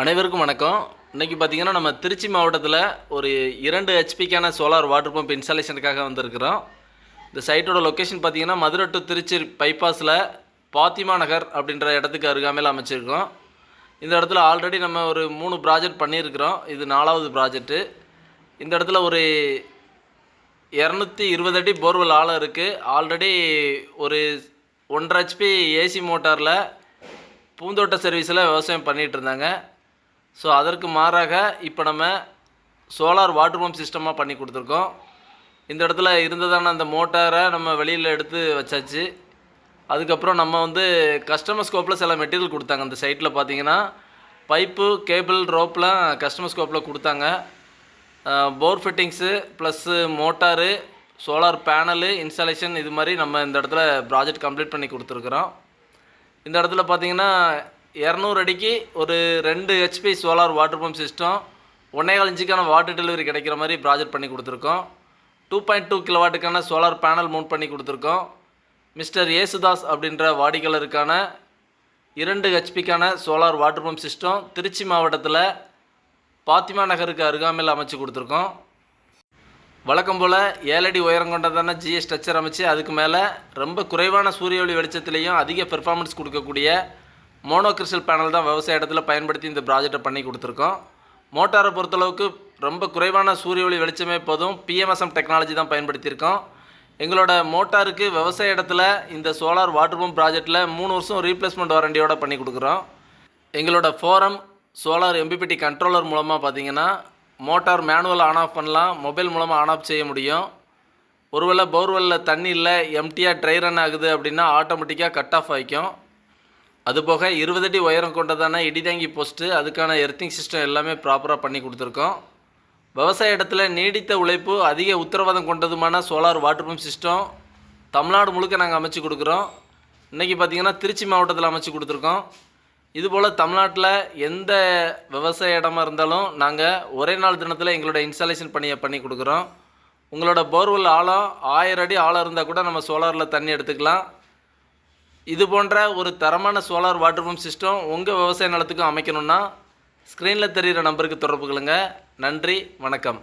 அனைவருக்கும் வணக்கம். இன்றைக்கி பார்த்தீங்கன்னா நம்ம திருச்சி மாவட்டத்தில் ஒரு இரண்டு ஹெச்பிக்கான சோலார் வாட்டர் பம்ப் இன்ஸ்டாலேஷனுக்காக வந்திருக்கிறோம். இந்த சைட்டோட லொக்கேஷன் பார்த்தீங்கன்னா மதுரை டு திருச்சி பைபாஸில் பாத்திமா நகர் அப்படின்ற இடத்துக்கு அருகாமையில் அமைச்சிருக்கோம். இந்த இடத்துல ஆல்ரெடி நம்ம ஒரு மூணு ப்ராஜெக்ட் பண்ணியிருக்கிறோம். இது நாலாவது ப்ராஜெக்ட்டு இந்த இடத்துல ஒரு இரநூத்தி இருபது அடி போர்வெல் ஆழம் இருக்குது ஆல்ரெடி ஒரு ஒன்றரை ஹெச்பி ஏசி மோட்டாரில் பூந்தோட்ட சர்வீஸில் விவசாயம் பண்ணிகிட்டு இருந்தாங்க. ஸோ அதற்கு மாறாக இப்போ நம்ம சோலார் வாட்டர் பம்ப் சிஸ்டமாக பண்ணி கொடுத்துருக்கோம். இந்த இடத்துல இருந்ததான அந்த மோட்டாரை நம்ம வெளியில் எடுத்து வச்சாச்சு. அதுக்கப்புறம் நம்ம வந்து கஸ்டமர் ஸ்கோப்பில் சில மெட்டீரியல் கொடுத்தாங்க. அந்த சைட்டில் பார்த்தீங்கன்னா பைப்பு கேபிள் ரோப்லாம் கஸ்டமர் ஸ்கோப்பில் கொடுத்தாங்க. Bore fittings plus motor solar panel installation இது மாதிரி நம்ம இந்த இடத்துல ப்ராஜெக்ட் கம்ப்ளீட் பண்ணி கொடுத்துருக்குறோம். இந்த இடத்துல பார்த்தீங்கன்னா இரநூறு அடிக்கு ஒரு ரெண்டு HP solar water pump system ஒன்றேகால் இன்ச்சுக்கான வாட்டர் டெலிவரி கிடைக்கிற மாதிரி ப்ராஜெக்ட் பண்ணி கொடுத்துருக்கோம். டூ பாயிண்ட் டூ கிலோவாட்டுக்கான சோலார் பேனல் மவுண்ட் பண்ணி கொடுத்துருக்கோம். மிஸ்டர் ஏசுதாஸ் அப்படின்ற வாடிக்கையாளருக்கான இரண்டு ஹெச்பிக்கான solar water pump system Trichy மாவட்டத்தில் பாத்திமா நகருக்கு அருகாமையில் அமைச்சு கொடுத்துருக்கோம். வழக்கம் போல் ஏழடி உயரம் கொண்டதான ஜிஎஸ் ஸ்ட்ரக்சர் அமைச்சு அதுக்கு மேலே ரொம்ப குறைவான சூரிய ஒளி வெளிச்சத்துலேயும் அதிக பெர்ஃபார்மன்ஸ் கொடுக்கக்கூடிய மோனோகிறிஸ்டல் பேனல் தான் விவசாய இடத்துல பயன்படுத்தி இந்த ப்ராஜெக்டை பண்ணி கொடுத்துருக்கோம். மோட்டாரை பொறுத்தளவுக்கு ரொம்ப குறைவான சூரிய ஒளி வெளிச்சமே போதும். பிஎம்எஸ்எம் டெக்னாலஜி தான் பயன்படுத்தியிருக்கோம். எங்களோட மோட்டாருக்கு விவசாய இடத்துல இந்த சோலார் வாட்டர் பம்ப் ப்ராஜெக்டில் மூணு வருஷம் ரீப்ளேஸ்மெண்ட் வாரண்டியோட பண்ணி கொடுக்குறோம். எங்களோட ஃபோரம் சோலார் எம்பிபிடி கண்ட்ரோலர் மூலமாக பார்த்தீங்கன்னா மோட்டார் மேனுவல் ஆன் ஆஃப் பண்ணலாம் மொபைல் மூலமாக ஆன் ஆஃப் செய்ய முடியும். ஒருவேளை போர்வெல்லில் தண்ணி இல்லை எம்டியாக ட்ரை ரன் ஆகுது அப்படின்னா ஆட்டோமேட்டிக்காக கட் ஆஃப் ஆகிக்கும். அதுபோக இருபது அடி உயரம் கொண்டதான இடிதாங்கி போஸ்ட்டு அதுக்கான எர்த்திங் சிஸ்டம் எல்லாமே ப்ராப்பராக பண்ணி கொடுத்துருக்கோம். விவசாய இடத்துல நீடித்த உழைப்பு அதிக உத்தரவாதம் கொண்டதுமான solar water pump system Tamil Nadu முழுக்க நாங்கள் அமைச்சு கொடுக்குறோம். இன்றைக்கி பார்த்தீங்கன்னா திருச்சி மாவட்டத்தில் அமைச்சு கொடுத்துருக்கோம். இதுபோல் தமிழ்நாட்டில் எந்த விவசாய இடமா இருந்தாலும் நாங்கள் ஒரே நாள் தினத்தில் எங்களோட இன்ஸ்டாலேஷன் பணியை பண்ணி கொடுக்குறோம். உங்களோட போர்வெல் ஆழம் ஆயிரம் அடி ஆழம் இருந்தால் கூட நம்ம சோலாரில் தண்ணி எடுத்துக்கலாம். இது போன்ற ஒரு தரமான சோலார் வாட்டர் பம்ப் சிஸ்டம் உங்கள் விவசாய நிலத்துக்கும் அமைக்கணும்னா ஸ்க்ரீனில் தெரிகிற நம்பருக்கு தொடர்பு கொள்ளுங்கள் நன்றி வணக்கம்.